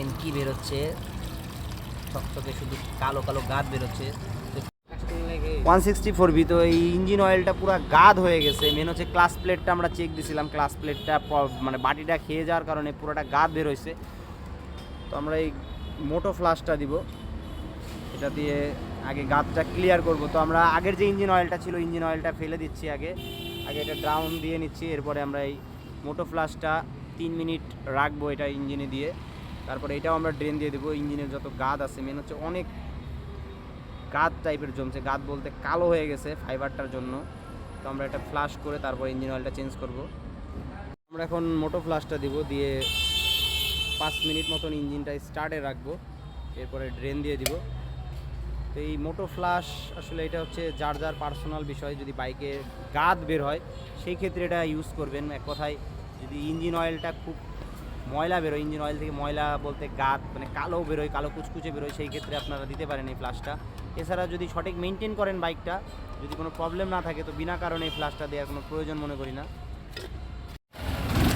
দেখেন কি বেরোচ্ছে। চকচকে শুধু কালো কালো গাদ বেরোচ্ছে। ওয়ান সিক্সটি ফোর বি তো এই ইঞ্জিন অয়েলটা পুরো গাদ হয়ে গেছে। মেন হচ্ছে ক্লাস প্লেটটা আমরা চেক দিছিলাম। ক্লাস প্লেটটা মানে বাটিটা খেয়ে যাওয়ার কারণে পুরোটা গাদ বের হয়েছে। তো আমরা এই মোটো ফ্লাশটা দিব। এটা দিয়ে আগে গাদটা ক্লিয়ার করব। তো আমরা আগের যে ইঞ্জিন অয়েলটা ছিল ইঞ্জিন অয়েলটা ফেলে দিচ্ছি আগে। আগে এটা ড্রাউন দিয়ে নিচ্ছি। এরপরে আমরা এই মোটো ফ্লাশটা তিন মিনিট রাখব এটা ইঞ্জিনে দিয়ে। তারপরে এটাও আমরা ড্রেন দিয়ে দেবো, ইঞ্জিনের যত গাদ আছে মেন হচ্ছে অনেক গাদ টাইপের জমছে। গাদ বলতে কালো হয়ে গেছে ফাইবারটার জন্য। তো আমরা এটা ফ্লাশ করে তারপর ইঞ্জিন অয়েলটা চেঞ্জ করব। আমরা এখন মোটো ফ্লাশটা দিব, দিয়ে পাঁচ মিনিট মতন ইঞ্জিনটা স্টার্টে রাখব, এরপরে ড্রেন দিয়ে দিব। তো এই মোটো ফ্লাশ আসলে এটা হচ্ছে যার যার পার্সোনাল বিষয়, যদি বাইকে গাদ বের হয়, সেই ক্ষেত্রে এটা ইউজ করবেন। এক কথায় যদি ইঞ্জিন অয়েলটা খুব ময়লা বেরোয় ইঞ্জিন অয়েল থেকে ময়লা বলতে গাত মানে কালো বেরোয়, কালো কুচকুচে বেরোয়, সেই ক্ষেত্রে আপনারা দিতে পারেন এই ফ্লাশটা এছাড়া যদি সঠিক মেনটেন করেন বাইকটা যদি কোনো প্রবলেম না থাকে, তো বিনা কারণে এই ফ্লাশটা দেওয়ার কোনো প্রয়োজন মনে করি না।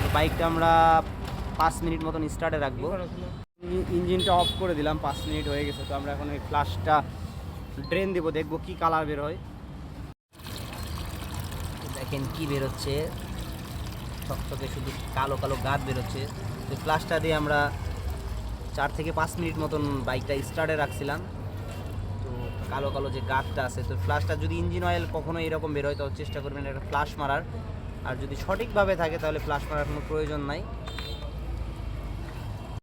তো বাইকটা আমরা পাঁচ মিনিট মতন স্টার্টে রাখব। ইঞ্জিনটা অফ করে দিলাম, পাঁচ মিনিট হয়ে গেছে, তো আমরা এখন এই ফ্লাশটা ড্রেন দেবো, দেখব কি কালার বের হয়। দেখেন কি বেরোচ্ছে চকচকে শুধু কালো কালো গাদ বেরোচ্ছে। তো ক্লাসটা দিয়ে আমরা চার থেকে পাঁচ মিনিট মতন বাইকটা স্টার্টে রাখছিলাম। তো কালো কালো যে গাছটা আছে, তো ফ্লাশটা যদি ইঞ্জিন অয়েল কখনো এরকম বের হয় তো চেষ্টা করবেন একটা ফ্লাশ মারার। আর যদি সঠিকভাবে থাকে, তাহলে ফ্লাশ মারার কোনো প্রয়োজন নাই।